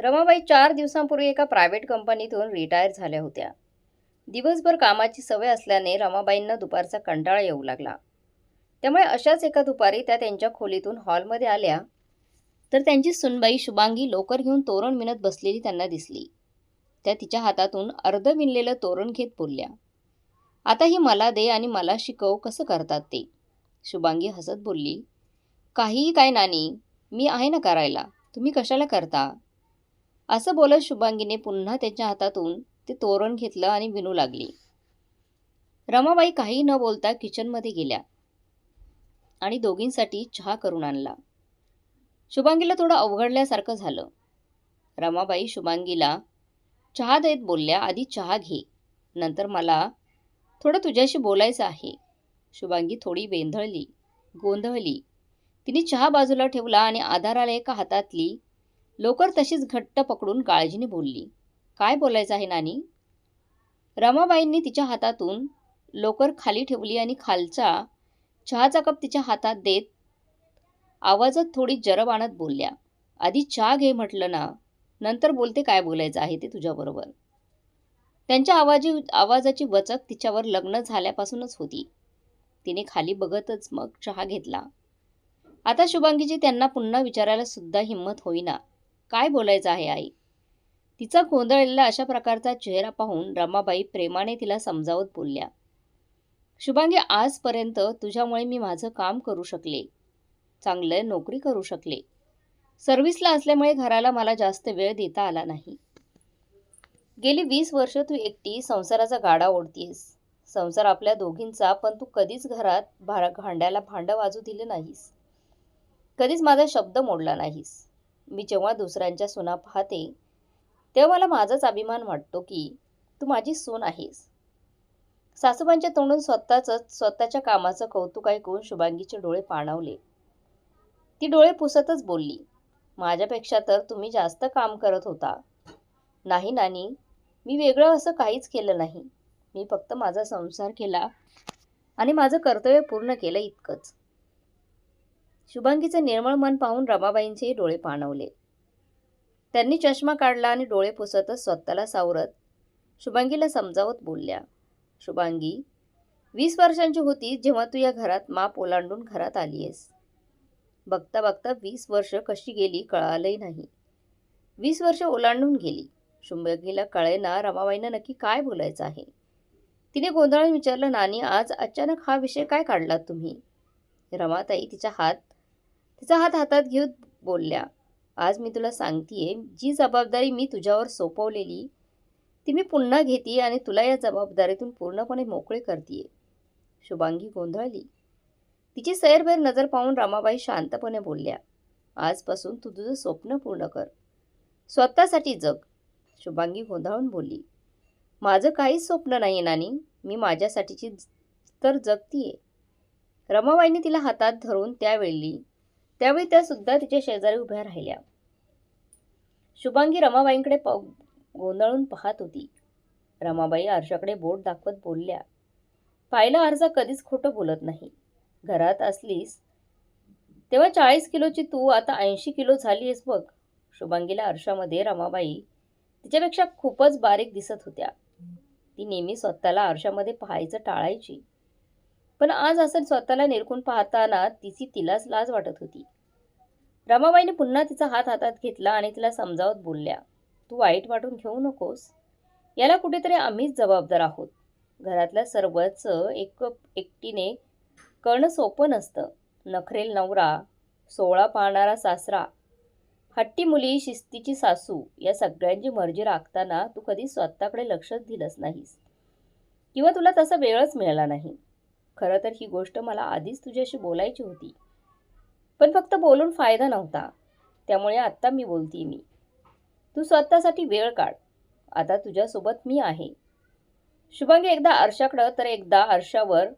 रमाबाई चार दिवसांपूर्वी एका प्रायव्हेट कंपनीतून रिटायर झाल्या होत्या. दिवसभर कामाची सवय असल्याने रमाबाईंना दुपारचा कंटाळा येऊ लागला. त्यामुळे अशाच एका दुपारी त्या त्यांच्या खोलीतून हॉलमध्ये आल्या. तर त्यांची सुनबाई शुभांगी लोकर घेऊन तोरण विणत बसलेली त्यांना दिसली. त्या तिच्या हातातून अर्ध विणलेलं तोरण घेत बोलल्या आता ही मला दे आणि मला शिकव कसं करतात ते. शुभांगी हसत बोलली काहीही काय नानी मी आहे ना करायला. तुम्ही कशाला करता? असं बोलत शुभांगीने पुन्हा त्याच्या हातातून ते तोरण घेतलं आणि विणू लागली. रमाबाई काही न बोलता किचनमध्ये गेल्या आणि दोघींसाठी चहा करून आणला. शुभांगीला थोडं अवघडल्यासारखं झालं. रमाबाई शुभांगीला चहा देत बोलल्या आधी चहा घे. नंतर मला थोडं तुझ्याशी बोलायचं आहे. शुभांगी थोडी वेंधळली गोंधळली. तिने चहा बाजूला ठेवला आणि आधाराला एका हातातली लोकर तशीच घट्ट पकडून काळजीने बोलली. काय बोलायचं आहे नानी? रमाबाईंनी तिच्या हातातून लोकर खाली ठेवली आणि खालचा चहाचा कप तिच्या हातात देत आवाजात थोडी जरब आणत बोलल्या. आधी चहा घे म्हटलं ना नंतर बोलते काय बोलायचं आहे ते तुझ्याबरोबर. त्यांच्या आवाजी आवाजाची वचक तिच्यावर लग्न झाल्यापासूनच होती. तिने खाली बघतच मग चहा घेतला. आता शुभांगीची त्यांना पुन्हा विचारायला सुद्धा हिंमत होईना. काय बोलायचं आहे आई? तिचा गोंधळलेला अशा प्रकारचा चेहरा पाहून रमाबाई प्रेमाने तिला समजावत बोलल्या शुभांगी आजपर्यंत तुझ्यामुळे मी माझं काम करू शकले चांगलं नोकरी करू शकले. सर्व्हिसला असल्यामुळे घराला मला जास्त वेळ देता आला नाही. गेली वीस वर्ष तू एकटी संसाराचा गाडा ओढतीस संसार आपल्या दोघींचा पण तू कधीच घरात भा भांड्याला भांडं वाजू दिलं नाहीस. कधीच माझा शब्द मोडला नाहीस. मी जेव्हा दुसऱ्यांच्या सुना पाहते तेव्हा मला माझाच अभिमान वाटतो की तू माझी सून आहेस. सासूबांच्या तोंडून स्वतःच स्वतःच्या कामाचं कौतुक ऐकून शुभांगीचे डोळे पाणावले. ती डोळे पुसतच बोलली माझ्यापेक्षा तर तुम्ही जास्त काम करत होता. नाही नानी मी वेगळं असं काहीच केलं नाही. मी फक्त माझा संसार केला आणि माझं कर्तव्य पूर्ण केलं इतकंच. शुभांगीचं निर्मळ मन पाहून रमाबाईंचे डोळे पाणवले. त्यांनी चष्मा काढला आणि डोळे पुसतच स्वतःला सावरत शुभांगीला समजावत बोलल्या शुभांगी वीस वर्षांची होती जेव्हा तू या घरात माप ओलांडून घरात आली आहेस बघता बघता वीस वर्ष कशी गेली कळालंही नाही. वीस वर्ष ओलांडून गेली. शुभांगीला कळेना रमाबाईंना नक्की काय बोलायचं आहे. तिने गोंधळून विचारलं नानी आज अचानक हा विषय काय काढला तुम्ही? रमाताई तिचा हात तिचा हात हातात घेऊन बोलल्या आज मी तुला सांगतेय जी जबाबदारी मी तुझ्यावर सोपवलेली ती मी पुन्हा घेते आणि तुला या जबाबदारीतून पूर्णपणे मोकळे करते शुभांगी गोंधळली. तिची सैरभैर नजर पाहून रमाबाई शांतपणे बोलल्या आजपासून तू तुझं स्वप्न पूर्ण कर. स्वतःसाठी जग. शुभांगी गोंधळून बोलली माझं काहीच स्वप्न नाही नानी मी माझ्यासाठीची तर जगतीये. रमाबाईने तिला हातात धरून त्यावेळी त्यावेळी त्या सुद्धा तिच्या शेजारी उभ्या राहिल्या. शुभांगी रमाबाईंकडे प गोंधळून पाहत होती. रमाबाई आरशाकडे बोट दाखवत बोलल्या पाहिला आरसा कधीच खोटं बोलत नाही. घरात असलीस तेव्हा चाळीस किलोची तू आता ऐंशी किलो झाली आहेस बघ. शुभांगीला आरशामध्ये रमाबाई तिच्यापेक्षा खूपच बारीक दिसत होत्या. ती नेहमी स्वतःला आरशामध्ये पाहायचं टाळायची. पण आज असं स्वतःला निरखून पाहताना तिची तिलाच लाज वाटत होती. रमाबाईने पुन्हा तिचा हात हातात घेतला आणि तिला समजावत बोलल्या तू वाईट वाटून घेऊ नकोस. याला कुठेतरी आम्हीच जबाबदार आहोत. घरातल्या सर्वच एक एकटीने करणं सोपं नसतं. नखरेल नवरा सोळा पाहणारा सासरा हट्टी मुली शिस्तीची सासू या सगळ्यांची मर्जी राखताना तू कधी स्वतःकडे लक्षच दिलंच नाहीस. किंवा तुला तसा वेळच मिळाला नाही. खरं तर ही गोष्ट मला आधीच तुझ्याशी बोलायची होती. पण फक्त बोलून फायदा नव्हता. त्यामुळे आत्ता मी बोलती मी. तू स्वतःसाठी वेळ काढ. आता तुझ्यासोबत मी आहे. शुभांगी एकदा आरशाकडं तर एकदा आरशावर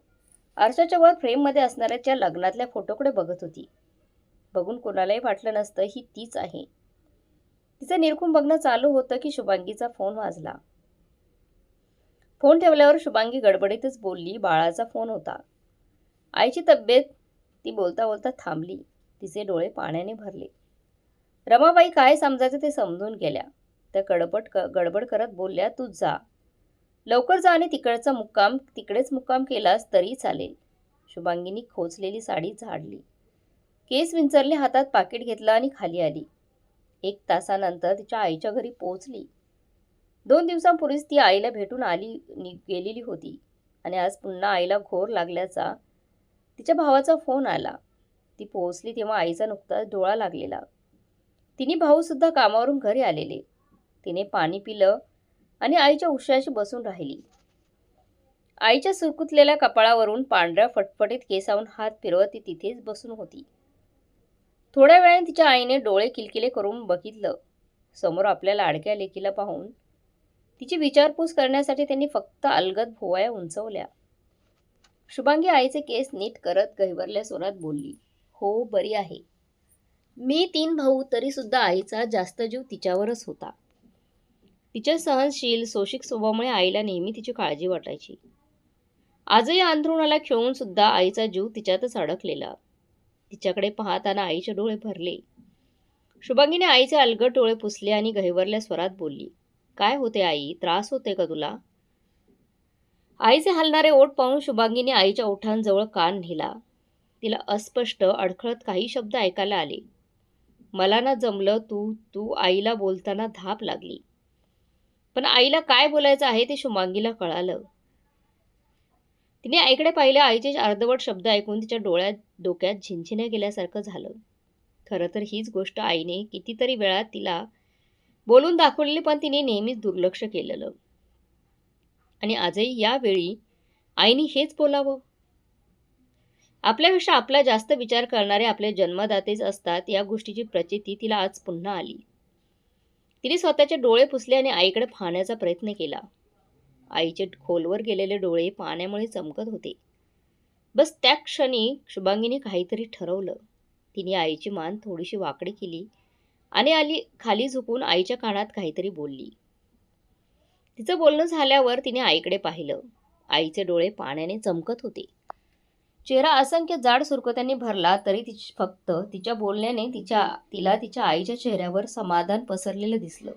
आरशाच्या वर फ्रेममध्ये असणाऱ्या त्या लग्नातल्या फोटोकडे बघत होती. बघून कोणालाही वाटलं नसतं ही तीच आहे. तिचं निरखून बघणं चालू होतं की शुभांगीचा फोन वाजला. फोन ठेवल्यावर शुभांगी गडबडीतच बोलली बाळाचा फोन होता. आईची तब्येत ती बोलता बोलता थांबली. तिचे डोळे पाण्याने भरले. रमाबाई काय समजायचं ते समजून गेल्या. त्या गडबड क गडबड करत बोलल्या तू जा. लवकर जा आणि तिकडचा मुक्काम तिकडेच मुक्काम केलास तरी चालेल. शुभांगीनी खोचलेली साडी झाडली. केस विंचरले हातात पाकिट घेतलं आणि खाली आली. एक तासानंतर तिच्या आईच्या घरी पोहोचली. दोन दिवसांपूर्वीच ती आईला भेटून आली नि गेलेली होती. आणि आज पुन्हा आईला घोर लागल्याचा तिच्या भावाचा फोन आला. ती पोहोचली तेव्हा आईचा नुकताच डोळा लागलेला. तिने भाऊसुद्धा कामावरून घरी आलेले. तिने पाणी पिलं आणि आईच्या उशाशी बसून राहिली. आईच्या सुरकुतलेल्या कपाळावरून पांढऱ्या फटफटीत केसावून हात फिरवत ती तिथेच बसून होती. थोड्या वेळाने तिच्या आईने डोळे किलकिले करून बघितलं. समोर आपल्या लाडक्या लेकीला पाहून तिची विचारपूस करण्यासाठी त्यांनी फक्त अलगद भोवया उंचवल्या. शुभांगी आईचे केस नीट करत गहिवरल्या स्वरात बोलली हो बरी आहे. मी तीन भाऊ तरी सुद्धा आईचा जास्त जीव तिच्यावरच होता. तिच्या सहनशील सोशिक स्वभावामुळे आईला नेहमी तिची काळजी वाटायची. आजही अंथरुणाला खेळून सुद्धा आईचा जीव तिच्यातच अडकलेला. तिच्याकडे पाहताना आईचे डोळे भरले. शुभांगीने आईचे अलगट डोळे पुसले आणि गहिवरल्या स्वरात बोलली काय होते आई? त्रास होते का तुला? आईचे हलणारे ओठ पाहून शुभांगीने आईच्या ओठांजवळ कान नेला तिला अस्पष्ट अडखळत काही शब्द ऐकायला आले. मला ना जमलं तू तू आईला बोलताना धाप लागली. पण आईला काय बोलायचं आहे ते शुभांगीला कळालं. तिने आईकडे पाहिले आईचे अर्धवट शब्द ऐकून तिच्या डोळ्यात डोक्यात झिंझिण्या गेल्यासारखं झालं. खरं तर हीच गोष्ट आईने कितीतरी वेळा तिला बोलून दाखवलेले पण तिने नेहमीच दुर्लक्ष केलेलं. आणि आजही यावेळी आईने हेच बोलावं? आपल्यापेक्षा आपला जास्त विचार करणारे आपले जन्मदातेच असतात या गोष्टीची प्रचिती तिला आज पुन्हा आली. तिने स्वतःचे डोळे पुसले आणि आईकडे पाहण्याचा प्रयत्न केला. आईचे खोलवर गेलेले डोळे पाण्यामुळे चमकत होते. बस त्या क्षणी शुभांगीने काहीतरी ठरवलं. तिने आईची मान थोडीशी वाकडी केली. आणि आली खाली झुकून आईच्या कानात काहीतरी बोलली. तिचं बोलणं झाल्यावर तिने आईकडे पाहिलं. आईचे डोळे पाण्याने चमकत होते. चेहरा असंख्य जाड सुरकत्यांनी भरला तरी तिच फक्त तिच्या बोलण्याने तिच्या तिला तिच्या आईच्या चेहऱ्यावर समाधान पसरलेलं दिसलं.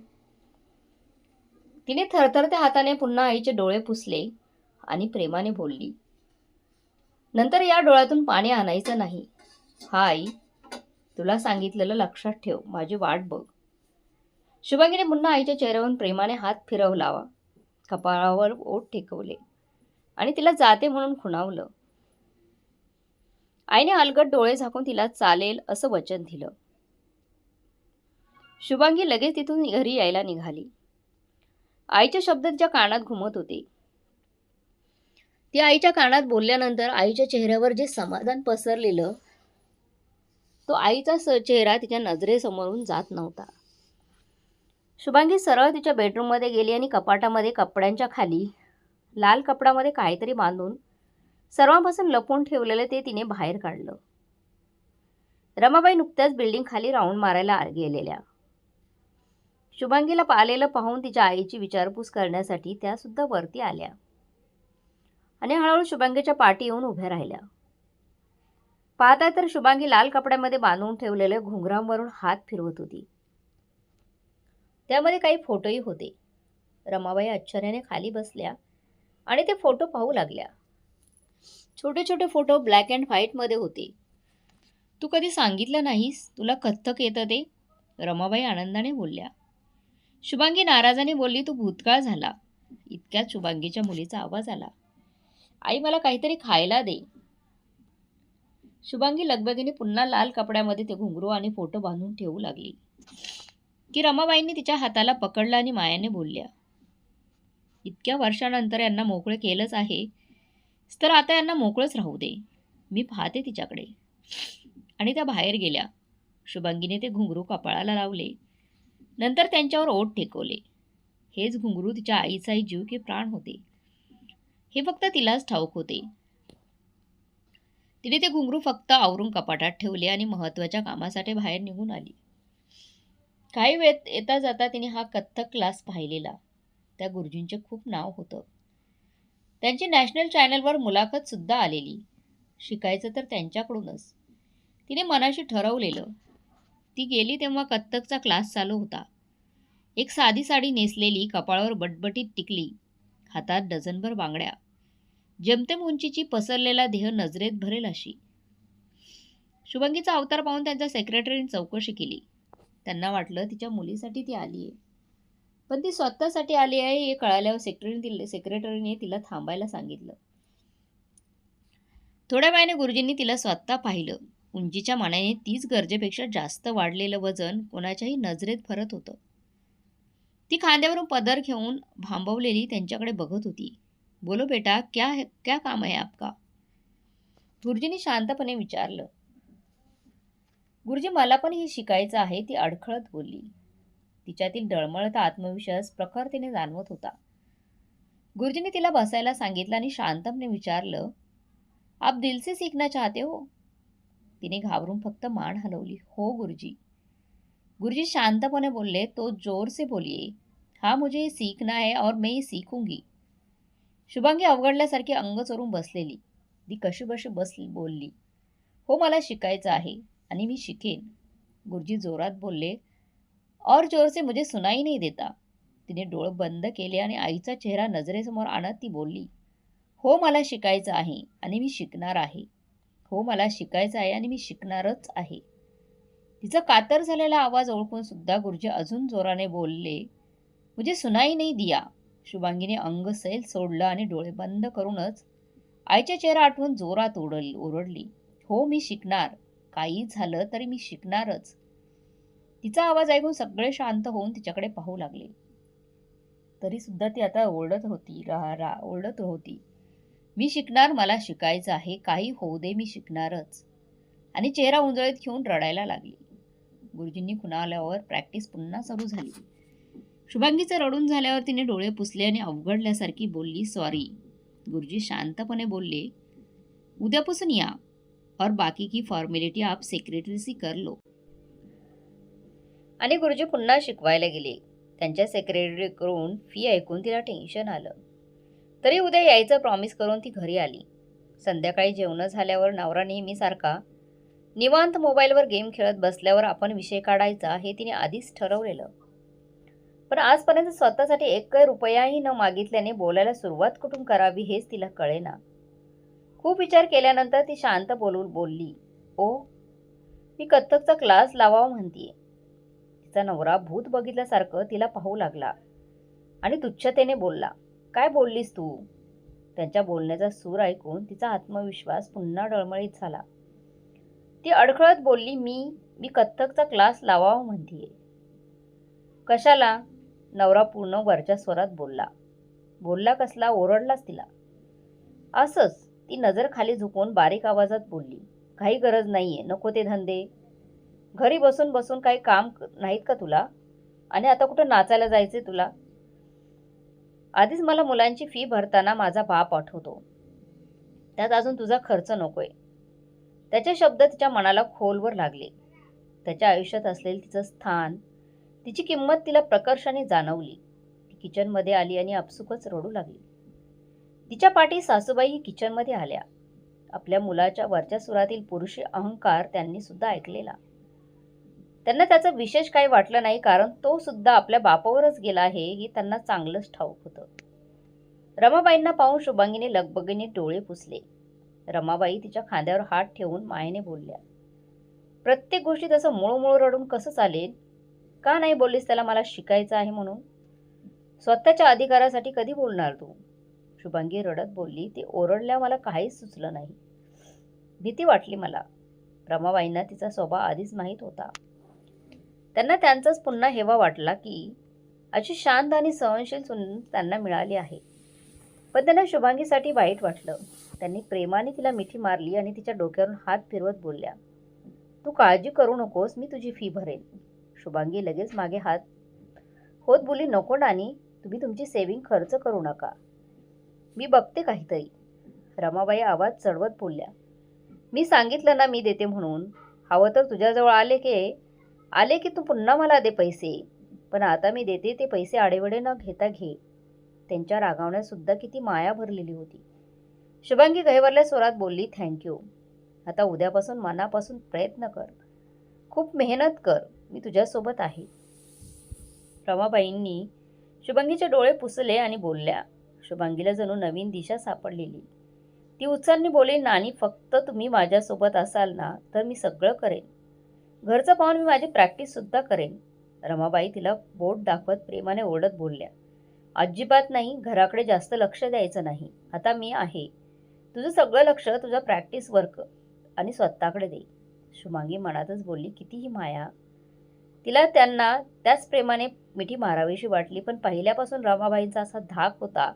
तिने थरथरत्या हाताने पुन्हा आईचे डोळे पुसले आणि प्रेमाने बोलली नंतर या डोळ्यातून पाणी आणायचं नाही. हा आई तुला सांगितलेलं लक्षात ठेव माझी वाट बघ. शुभांगीने पुन्हा आईच्या चेहऱ्यावरून प्रेमाने हात फिरवलावा कपाळावर ओठ टेकवले आणि तिला जाते म्हणून खुणावलं. आईने अलगट डोळे झाकून तिला चालेल असं वचन दिलं. शुभांगी लगेच तिथून घरी यायला निघाली. आईच्या शब्द तिच्या कानात घुमत होते. ती आईच्या कानात बोलल्यानंतर आईच्या चेहऱ्यावर जे समाधान पसरलेलं तो आईचा स चेहरा तिच्या नजरेसमोरून जात नव्हता. शुभांगी सरळ तिच्या बेडरूममध्ये गेली आणि कपाटामध्ये कपड्यांच्या खाली लाल कपडामध्ये काहीतरी बांधून सर्वांपासून लपवून ठेवलेलं ते तिने बाहेर काढलं. रमाबाई नुकत्याच बिल्डिंग खाली राऊंड मारायला गेलेल्या. शुभांगीला आलेलं पाहून तिच्या आईची विचारपूस करण्यासाठी त्यासुद्धा वरती आल्या. आणि हळूहळू शुभांगीच्या पाठी येऊन उभ्या राहिल्या. पाहता तर शुभांगी लाल कपड्यामध्ये बांधून ठेवलेल्या घुंगरांवरून हात फिरवत होती. त्यामध्ये काही फोटोही होते. रमाबाई आश्चर्याने खाली बसल्या आणि ते फोटो पाहू लागल्या. छोटे छोटे फोटो ब्लॅक अँड व्हाईटमध्ये होते. तू कधी सांगितलं नाहीस? तुला कथ्थक येतं ते? रमाबाई आनंदाने बोलल्या. शुभांगी नाराजाने बोलली तू भूतकाळ झाला. इतक्यात शुभांगीच्या मुलीचा आवाज आला. आई मला काहीतरी खायला दे. शुभांगी लगबगीने पुन्हा लाल कपड्यामध्ये ते घुंगरू आणि फोटो बांधून ठेवू लागली. की रमाबाईंनी तिच्या हाताला पकडला आणि मायाने बोलल्या इतक्या वर्षानंतर यांना मोकळे केलंच आहे तर आता यांना मोकळंच राहू दे. मी पाहते तिच्याकडे. आणि त्या बाहेर गेल्या. शुभांगीने ते घुंगरू कपाळाला लावले. नंतर त्यांच्यावर ओठ टेकवले हेच घुंगरू तिच्या आईचाही जीव की प्राण होते. हे फक्त तिलाच ठाऊक होते. तिने ते घुंगरू फक्त आवरून कपाटात ठेवले आणि महत्त्वाच्या कामासाठी बाहेर निघून आली. काही वेळ येता जाता तिने हा कथ्थक क्लास पाहिलेला. त्या गुरुजींचे खूप नाव होतं. त्यांची नॅशनल चॅनलवर मुलाखतसुद्धा आलेली. शिकायचं तर त्यांच्याकडूनच. तिने मनाशी ठरवलेलं. ती गेली तेव्हा कथ्थकचा क्लास चालू होता. एक साधी साडी नेसलेली कपाळावर बटबटीत टिकली. हातात डझनभर बांगड्या. जमतेम उंचीची पसरलेला देह नजरेत भरेल अशी. शुभंगीचा अवतार पाहून त्यांच्या सेक्रेटरीने चौकशी केली. त्यांना वाटलं तिच्या मुलीसाठी ती आली आहे. पण ती स्वतःसाठी आली आहे हे कळाल्यावर सेक्रेटरी तिला सेक्रेटरीने तिला थांबायला सांगितलं. थोड्या वेळाने गुरुजींनी तिला स्वतः पाहिलं. उंचीच्या मानाने तीच गरजेपेक्षा जास्त वाढलेलं वजन कोणाच्याही नजरेत भरत होतं. ती खांद्यावरून पदर घेऊन भांबवलेली त्यांच्याकडे बघत होती. बोलो बेटा क्या है क्या काम आहे आपका? गुरुजींनी शांतपणे विचारलं. गुरुजी मला पण हे शिकायचं आहे ती अडखळत बोलली. तिच्यातील डळमळता आत्मविश्वास प्रखरतेने जाणवत होता. गुरुजीने तिला बसायला सांगितलं आणि शांतपणे विचारलं आप दिल से सीखना चाहते हो? तिने घाबरून फक्त मान हलवली. हो गुरुजी. गुरुजी शांतपणे बोलले तो जोर से बोलिए. हाँ मुझे ये सीखना है और मैं ये सीखूंगी. शुभांगी अवघडल्यासारखी अंग चोरून बसलेली. ती कशीबशी बसली बोलली हो मला शिकायचं आहे आणि मी शिकेन. गुरुजी जोरात बोलले और जोर से मुझे सुनाई नाही देता. तिने डोळ बंद केले आणि आईचा चेहरा नजरेसमोर आणत ती बोलली हो मला शिकायचं आहे आणि मी शिकणार आहे. हो मला शिकायचं आहे आणि मी शिकणारच आहे. तिचा कातर झालेला आवाज ओळखून सुद्धा गुरुजी अजून जोराने बोलले मुझे सुनाई नाही दिया. शुभांगीने अंग सैल सोडलं आणि डोळे बंद करूनच आईच्या चेहरा आठवून जोरात ओढल ओरडली हो मी शिकणार. काही झालं तरी मी शिकणारच. तिचा आवाज ऐकून सगळे शांत होऊन तिच्याकडे पाहू लागले. तरी सुद्धा ती आता ओरडत होती रा रा ओरडत होती. मी शिकणार मला शिकायचं आहे. काही होऊ दे मी शिकणारच. आणि चेहरा उंजळीत घेऊन रडायला लागली. गुरुजींनी खुणावल्यावर प्रॅक्टिस पुन्हा सुरू झाली. शुभांगीचं रडून झाल्यावर तिने डोळे पुसले आणि अवघडल्यासारखी बोलली सॉरी. गुरुजी शांतपणे बोलले उद्यापासून या. और बाकी की फॉर्मेलिटी आप सेक्रेटरी से कर लो. आणि गुरुजी पुन्हा शिकवायला गेले. त्यांच्या सेक्रेटरीकडून फी ऐकून तिला टेन्शन आलं. तरी उद्या यायचं प्रॉमिस करून ती घरी आली. संध्याकाळी जेवणं झाल्यावर नवरा नेहमीसारखा निवांत मोबाईलवर गेम खेळत बसल्यावर आपण विषय काढायचा हे तिने आधीच ठरवलेलं. पण आजपर्यंत स्वतःसाठी एक रुपयाही न मागितल्याने बोलायला सुरुवात कुठून करावी हेच तिला कळेना. खूप विचार केल्यानंतर ती शांत बोलून बोलली ओ मी कथ्थकचा क्लास लावावा म्हणतीये. तिचा नवरा भूत बघितल्यासारखं तिला पाहू लागला आणि तुच्छतेने बोलला काय बोललीस तू? त्यांच्या बोलण्याचा सूर ऐकून तिचा आत्मविश्वास पुन्हा डळमळीत झाला. ती अडखळत बोलली मी मी कथ्थकचा क्लास लावावा म्हणतीये. कशाला? नवरा पूर्ण वरच्या स्वरात बोलला. बोलला कसला? ओरडलाच तिला. असंच. ती नजर खाली झुकून बारीक आवाजात बोलली. काही गरज नाहीये. नको ते धंदे. घरी बसून बसून काही काम नाहीत का तुला? आणि आता कुठं नाचायला जायचे तुला? आधीच मला मुलांची फी भरताना माझा बाप आठवतो. त्यात अजून तुझा खर्च नकोय. त्याचे शब्द तिच्या मनाला खोलवर लागले. त्याच्या आयुष्यात असलेले तिचं स्थान तिची किंमत तिला प्रकर्षाने जाणवली. ती किचनमध्ये आली आणि आपसुकच रडू लागली. तिच्या पाठी सासूबाई किचनमध्ये आल्या. आपल्या मुलाच्या वरच्या सुरातील पुरुषी अहंकार त्यांनी सुद्धा ऐकलेला. त्यांना त्याचं विशेष काही वाटलं नाही कारण तो सुद्धा आपल्या बापावरच गेला आहे हे त्यांना चांगलंच ठाऊक होतं. रमाबाईंना पाहून शुभांगीने लगबगीने डोळे पुसले. रमाबाई तिच्या खांद्यावर हात ठेवून मायेने बोलल्या प्रत्येक गोष्टी तसं मुळमुळ रडून कसं चालेल? का नाही बोललीस त्याला मला शिकायचं आहे म्हणून? स्वतःच्या अधिकारासाठी कधी बोलणार तू? शुभांगी रडत बोलली ते ओरडल्या मला काहीच सुचलं नाही. भीती वाटली मला. रमाबाईंना तिचा स्वभाव आधीच माहीत होता. त्यांना त्यांचाच पुन्हा हेवा वाटला की अशी शांत आणि सहनशील सुन त्यांना मिळाली आहे. पण त्यांना शुभांगीसाठी वाईट वाटलं. त्यांनी प्रेमाने तिला मिठी मारली आणि तिच्या डोक्यावरून हात फिरवत बोलल्या तू काळजी करू नकोस मी तुझी फी भरेन. शुभांगी लगेच मागे हात. होत बोली नको नानी तुम्ही तुमची सेविंग खर्च करू नका. मी बघते काहीतरी. रमाबाई आवाज चढवत बोलल्या. मी सांगितलं ना मी देते म्हणून. हवं तर तुझ्याजवळ आले की. आले की तू पुन्हा मला दे पैसे. पण आता मी देते ते पैसे आडेवडे न घेता घे. त्यांच्या रागावण्यासुद्धा किती माया भरलेली होती. शुभांगी गहेवरल्या स्वरात बोलली थँक्यू आता उद्यापासून मनापासून प्रयत्न कर. खूप मेहनत कर. मी तुझ्यासोबत आहे. रमाबाईंनी शुभांगीचे डोळे पुसले आणि बोलल्या शुभांगीला जणू नवीन दिशा सापडलेली. ती उत्साहाने बोले नानी फक्त तुम्ही माझ्यासोबत असाल ना तर मी सगळं करेन. घरचं पाहून मी माझी प्रॅक्टिससुद्धा करेन. रमाबाई तिला बोट दाखवत प्रेमाने ओरडत बोलल्या अजिबात नाही घराकडे जास्त लक्ष द्यायचं नाही. आता मी आहे. तुझं सगळं लक्ष तुझा प्रॅक्टिस वर्क आणि स्वतःकडे दे. शुभांगी मनातच बोलली कितीही माया तिला त्यांना त्याच प्रेमाने मिठी मारावीशी वाटली पण पहिल्यापासून रमाबाईंचा असा धाक होता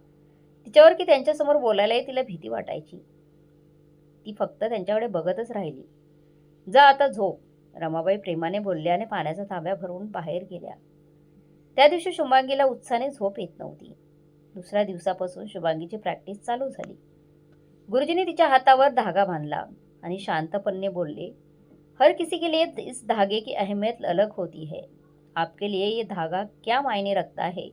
तिच्यावर की त्यांच्यासमोर बोलायलाही तिला भीती वाटायची. ती फक्त त्यांच्याकडे बघतच राहिली. जा आता झोप रमाबाई प्रेमाने बोलल्याने आणि पाण्याचा तांब्या भरून बाहेर गेल्या. त्या दिवशी शुभांगीला उत्साहाने झोप येत नव्हती. दुसऱ्या दिवसापासून शुभांगीची प्रॅक्टिस चालू झाली. गुरुजींनी तिच्या हातावर धागा बांधला आणि शांतपणे बोलले हर किसी के लिए इस धागे की अहमियत अलग होती है। आपके लिए ये धागा क्या मायने रखता है?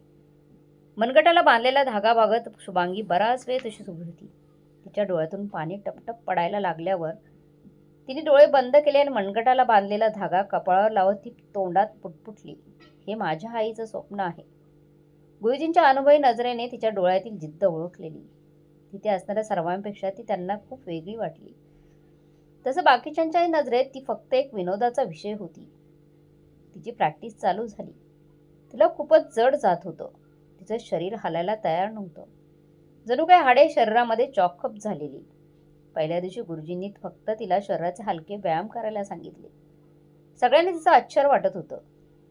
मनगटाला बांधलेला धागा बघत शुभांगी बराच वेळ तशीच उभी होती. तिच्या डोळ्यातून पाणी टपटप पडायला लागल्यावर तिने डोळे बंद केले आणि मनगटाला बांधलेला धागा कपाळावर लावत ती तोंडात पुटपुटली. हे माझ्या आईचं स्वप्न आहे. गुरुजींच्या अनुभवी नजरेने तिच्या डोळ्यातील जिद्द ओळखलेली. तिथे असणाऱ्या सर्वांपेक्षा ती त्यांना खूप वेगळी वाटली. तसं बाकीच्यांच्याही नजरेत ती फक्त एक विनोदाचा विषय होती. तिची प्रॅक्टिस चालू झाली. तिला खूपच जड जात होतं. तिचं शरीर हालायला तयार नव्हतं. जणू काय हाडे शरीरामध्ये चॉकअप झालेली. पहिल्या दिवशी गुरुजींनी फक्त तिला शरीराचे हलके व्यायाम करायला सांगितले. सगळ्यांनी तिचं आश्चर्य वाटत होतं.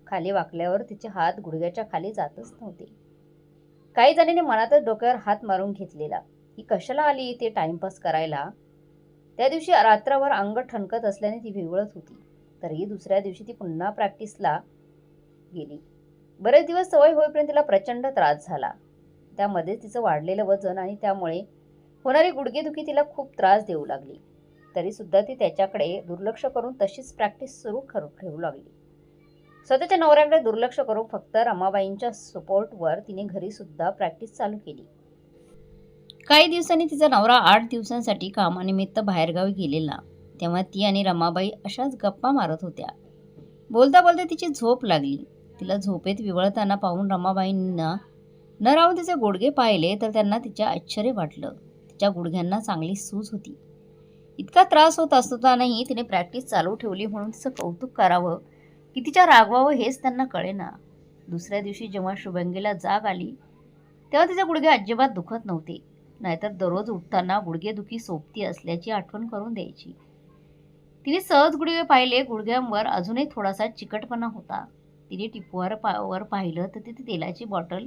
खाली वाकल्यावर तिचे हात गुडघ्याच्या खाली जातच नव्हते. काही जणीने मनातच डोक्यावर हात मारून घेतलेला. ही कशाला आली ते टाइमपास करायला? त्या दिवशी रात्रभर अंग ठणकत असल्याने ती विवळत होती. तरीही दुसऱ्या दिवशी ती पुन्हा प्रॅक्टिसला गेली. बरेच दिवस सवय होईपर्यंत तिला प्रचंड त्रास झाला. त्यामध्ये तिचं वाढलेलं वजन आणि त्यामुळे होणारी गुडघेदुखी तिला खूप त्रास देऊ लागली. तरीसुद्धा ती त्याच्याकडे दुर्लक्ष करून तशीच प्रॅक्टिस सुरू करू ठेवू लागली. स्वतःच्या नवऱ्याकडे दुर्लक्ष करून फक्त रमाबाईंच्या सपोर्टवर तिने घरीसुद्धा प्रॅक्टिस चालू केली. काही दिवसांनी तिचा नवरा आठ दिवसांसाठी कामानिमित्त बाहेरगावी गेलेला. तेव्हा ती आणि रमाबाई अशाच गप्पा मारत होत्या. बोलता बोलता तिची झोप लागली. तिला झोपेत विवळताना पाहून रमाबाईंना न राहून तिचे गुडघे पाहिले तर त्यांना तिच्या आश्चर्य वाटलं. तिच्या गुडघ्यांना चांगली सूज होती. इतका त्रास होत असतानाही तिने प्रॅक्टिस चालू ठेवली म्हणून तिचं कौतुक करावं की तिच्या रागवावं हेच त्यांना कळेना. दुसऱ्या दिवशी जेव्हा शुभंगीला जाग आली तेव्हा तिचे गुडघे अजिबात दुखत नव्हते. नाहीतर दररोज उठताना गुडघेदुखी सोबती असल्याची आठवण करून द्यायची. तिने सहज गुडघे पाहिले. गुडघ्यांवर अजूनही थोडासा चिकटपणा होता. तिने टिपूवर पावर पाहिलं तर तिथे तेलाची बॉटल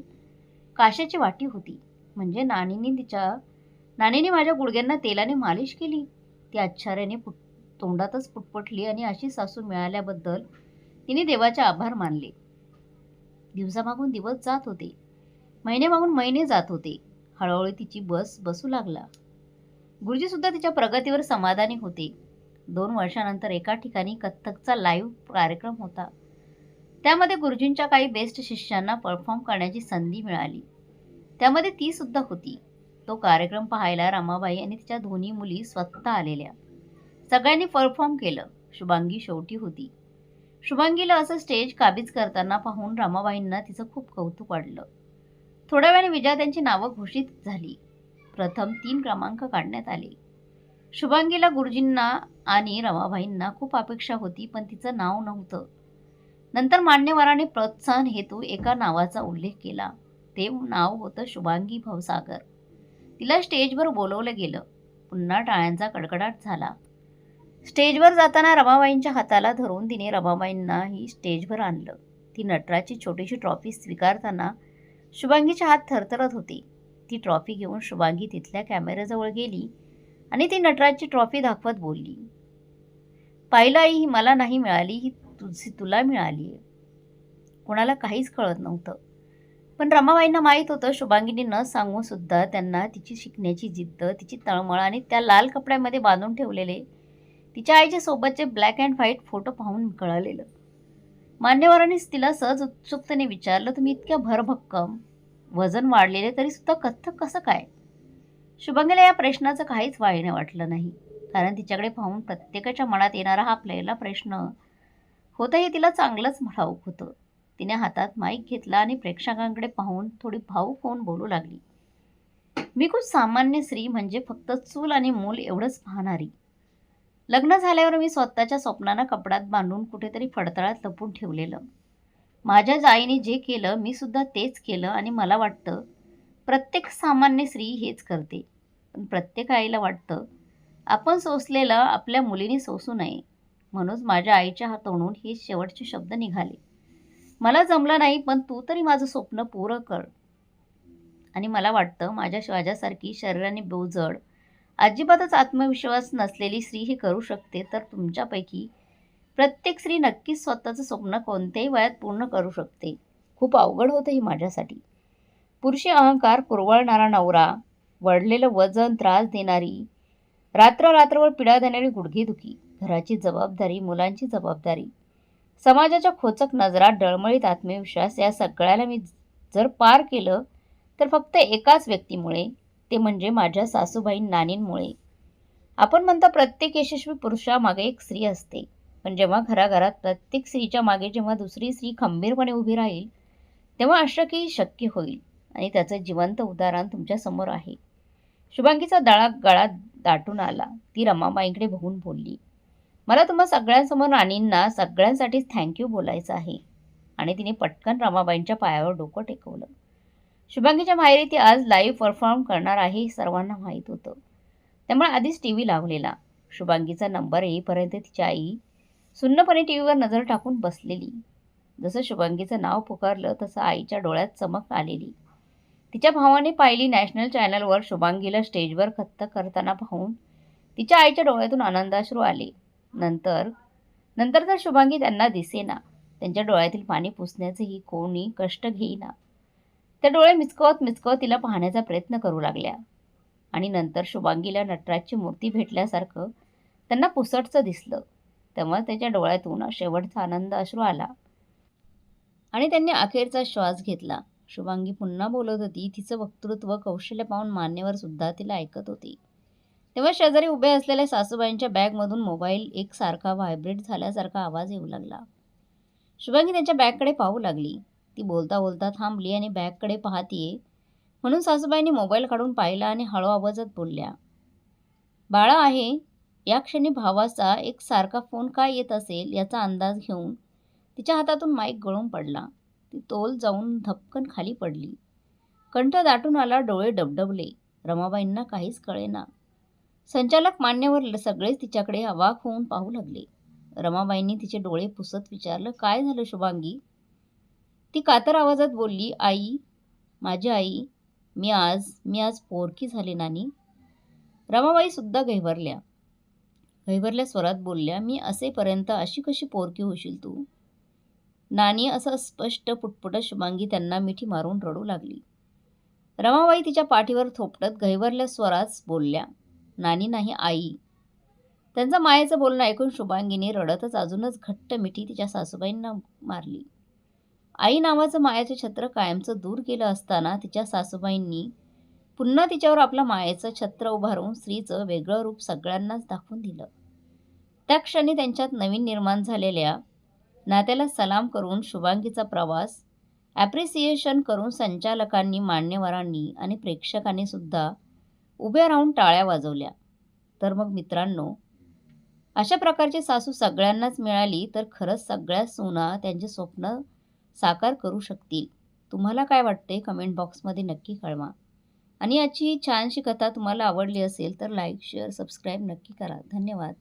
काशाची वाटी होती. म्हणजे नानीने तिच्या नानीने माझ्या गुडघ्यांना तेलाने मालिश केली. ती आश्चर्याने पुट तोंडातच पुटपटली आणि अशी सासू मिळाल्याबद्दल तिने देवाचे आभार मानले. दिवसामागून दिवस जात होते. महिन्यामागून महिने जात होते. हळूहळू तिची बस बसू लागला. गुरुजीसुद्धा तिच्या प्रगतीवर समाधानी होते. दोन वर्षानंतर एका ठिकाणी कथ्थकचा लाईव्ह कार्यक्रम होता. त्यामध्ये गुरुजींच्या काही बेस्ट शिष्यांना परफॉर्म करण्याची संधी मिळाली. त्यामध्ये ती सुद्धा होती. तो कार्यक्रम पाहायला रमाबाई आणि तिच्या दोन्ही मुली स्वतः आलेल्या. सगळ्यांनी परफॉर्म केलं. शुभांगी शेवटी होती. शुभांगीला असं स्टेज काबीज करताना पाहून रमाबाईंना तिचं खूप कौतुक वाटलं. थोड्या वेळाने विजेत्यांची नावं घोषित झाली. प्रथम तीन क्रमांक काढण्यात आले. शुभांगीला गुरुजींना आणि रमाबाईंना खूप अपेक्षा होती पण तिचं नाव नव्हतं. नंतर मान्यवराने प्रोत्साहन हेतू एका नावाचा उल्लेख केला. ते नाव होतं शुभांगी भवसागर. तिला स्टेजवर बोलवलं गेलं. पुन्हा टाळ्यांचा कडकडाट झाला. स्टेजवर जाताना रमाबाईंच्या हाताला धरून तिने रमाबाईंनाही स्टेजवर आणलं. ती नटराची छोटीशी ट्रॉफी स्वीकारताना शुभांगीच्या हात थरथरत होते. ती ट्रॉफी घेऊन शुभांगी तिथल्या कॅमेऱ्याजवळ गेली आणि ती नटराजची ट्रॉफी दाखवत बोलली. पाहिलं आई ही मला नाही मिळाली ही तुझी तुला मिळाली आहे. कोणाला काहीच कळत नव्हतं. पण रमाबाईंना माहीत होतं शुभांगीने न सांगून सुद्धा त्यांना तिची शिकण्याची जिद्द तिची तळमळ आणि त्या लाल कपड्यामध्ये बांधून ठेवलेले तिच्या आईच्या सोबतचे ब्लॅक अँड व्हाईट फोटो पाहून कळालेलं. मान्यवरांनीच तिला सहज उत्सुकतेने विचारलं तुम्ही इतक्या भरभक्कम वजन वाढलेले तरी सुद्धा कथ्थक कसं काय? शुभंगीला या प्रश्नाचं काहीच वाईने वाटलं नाही. कारण तिच्याकडे पाहून प्रत्येकाच्या मनात येणारा हा आपल्याला प्रश्न होतं हे तिला चांगलंच ठाऊक होतं. तिने हातात माईक घेतला आणि प्रेक्षकांकडे पाहून थोडी भाऊक होऊन बोलू लागली. मी खूप सामान्य स्त्री म्हणजे फक्त चूल आणि मूल एवढंच पाहणारी. लग्न झाल्यावर मी स्वतःच्या स्वप्नांना कपड्यात बांधून कुठेतरी फडतळात लपून ठेवलेलं. माझ्या आईने जे केलं मी सुद्धा तेच केलं आणि मला वाटतं प्रत्येक सामान्य स्त्री हेच करते. पण प्रत्येक आईला वाटतं आपण सोसलेलं आपल्या मुलीने सोसू नये. म्हणून माझ्या आईच्या हातोडून हे शेवटचे शब्द निघाले. मला जमलं नाही पण तू तरी माझं स्वप्न पुरं कर. आणि मला वाटतं माझ्या माझ्यासारखी शरीराने बोजड अजिबातच आत्मविश्वास नसलेली स्त्री हे करू शकते तर तुमच्यापैकी प्रत्येक स्त्री नक्कीच स्वतःचं स्वप्न कोणत्याही वयात पूर्ण करू शकते. खूप अवघड होतं हे माझ्यासाठी. पुरुषी अहंकार कुरवळणारा नवरा वडलेलं वजन त्रास देणारी रात्र रात्रभर पिढा देणारी गुडघेदुखी घराची जबाबदारी मुलांची जबाबदारी समाजाच्या खोचक नजरा डळमळीत आत्मविश्वास या सगळ्याला मी जर पार केलं तर फक्त एकाच व्यक्तीमुळे ते म्हणजे माझ्या सासूबाई नानींमुळे. आपण म्हणता प्रत्येक यशस्वी पुरुषामागे एक स्त्री असते. पण जेव्हा घराघरात प्रत्येक स्त्रीच्या मागे जेव्हा दुसरी स्त्री खंबीरपणे उभी राहील तेव्हा अशक्यही शक्य होईल आणि त्याचं जिवंत उदाहरण तुमच्यासमोर आहे. शुभांगीचा दळा गळा दाटून आला. ती रमाबाईंकडे बघून बोलली मला तुम्हा सगळ्यांसमोर राणींना सगळ्यांसाठीच थँक्यू बोलायचं आहे. आणि तिने पटकन रमाबाईंच्या पायावर डोकं टेकवलं. शुभांगीच्या माहेरी ती आज लाईव्ह परफॉर्म करणार आहे हे सर्वांना माहीत होतं. त्यामुळे आधीच टी व्ही लावलेला. शुभांगीचा नंबर येईपर्यंत तिची आई सुन्नपणे टी व्हीवर नजर टाकून बसलेली. जसं शुभांगीचं नाव पुकारलं तसं आईच्या डोळ्यात चमक आलेली. तिच्या भावाने पाहिली नॅशनल चॅनलवर शुभांगीला स्टेजवर खत्त करताना पाहून तिच्या आईच्या डोळ्यातून आनंदाश्रू आले. नंतर नंतर तर शुभांगी त्यांना दिसेना. त्यांच्या डोळ्यातील पाणी पुसण्याचेही कोणी कष्ट घेईना. त्या डोळे मिचकवत मिचकवत तिला पाहण्याचा प्रयत्न करू लागल्या. आणि नंतर शुभांगीला नटराजची मूर्ती भेटल्यासारखं त्यांना पुसटचं दिसलं. तेव्हा त्याच्या डोळ्यातून शेवटचा आनंद अश्रू आला. आणि त्यांनी अखेरचा श्वास घेतला. शुभांगी पुन्हा बोलत होती तिचं वक्तृत्व कौशल्य पाहून मान्यवर सुद्धा तिला ऐकत होती. तेव्हा शेजारी उभे असलेल्या सासूबाईंच्या बॅगमधून मोबाईल एकसारखा व्हायब्रेट झाल्यासारखा आवाज येऊ लागला. शुभांगी त्यांच्या बॅगकडे पाहू लागली. ती बोलता बोलता थांबली आणि बॅगकडे पाहतीये. म्हणून सासूबाईंनी मोबाईल काढून पाहिला आणि हळू आवाजात बोलल्या बाळा आहे या क्षणी भावाचा एक सारखा फोन काय येत असेल याचा अंदाज घेऊन तिच्या हातातून माईक गळून पडला. ती तोल जाऊन धपकन खाली पडली. कंठ दाटून आला डोळे डबडबले. रमाबाईंना काहीच कळेना. संचालक मान्यवर सगळेच तिच्याकडे अवाक होऊन पाहू लागले. रमाबाईंनी तिचे डोळे पुसत विचारलं काय झालं शुभांगी? ती कातर आवाजात बोलली आई माझी आई मी आज मी आज पोरकी झाले नानी. रमाबाईसुद्धा गैवरल्या गैवरल्या स्वरात बोलल्या मी असेपर्यंत अशी कशी पोरकी होशील तू? नानी असं स्पष्ट पुटपुट शुभांगी त्यांना मिठी मारून रडू लागली. रमाबाई तिच्या पाठीवर थोपटत गैवरल्या स्वरात बोलल्या नानी नाही आई. त्यांचं मायेचं बोलणं ऐकून शुभांगीने रडतच अजूनच घट्ट मिठी तिच्या सासूबाईंना मारली. आई नावाचं मायाचं छत्र कायमचं दूर केलं असताना तिच्या सासूबाईंनी पुन्हा तिच्यावर आपलं मायेचं छत्र उभारून स्त्रीचं वेगळं रूप सगळ्यांनाच दाखवून दिलं. त्या क्षणी त्यांच्यात नवीन निर्माण झालेल्या नात्याला सलाम करून शुभांगीचा प्रवास ॲप्रिसिएशन करून संचालकांनी मान्यवरांनी आणि प्रेक्षकांनी सुद्धा उभ्या राहून टाळ्या वाजवल्या. तर मग मित्रांनो अशा प्रकारची सासू सगळ्यांनाच मिळाली तर खरंच सगळ्या सुना त्यांचे स्वप्न साकार करू शकतील. तुम्हाला काय वाटते कमेंट बॉक्समध्ये नक्की कळवा. आणि याची छानशी कथा तुम्हाला आवडली असेल तर लाईक शेअर सबस्क्राईब नक्की करा. धन्यवाद.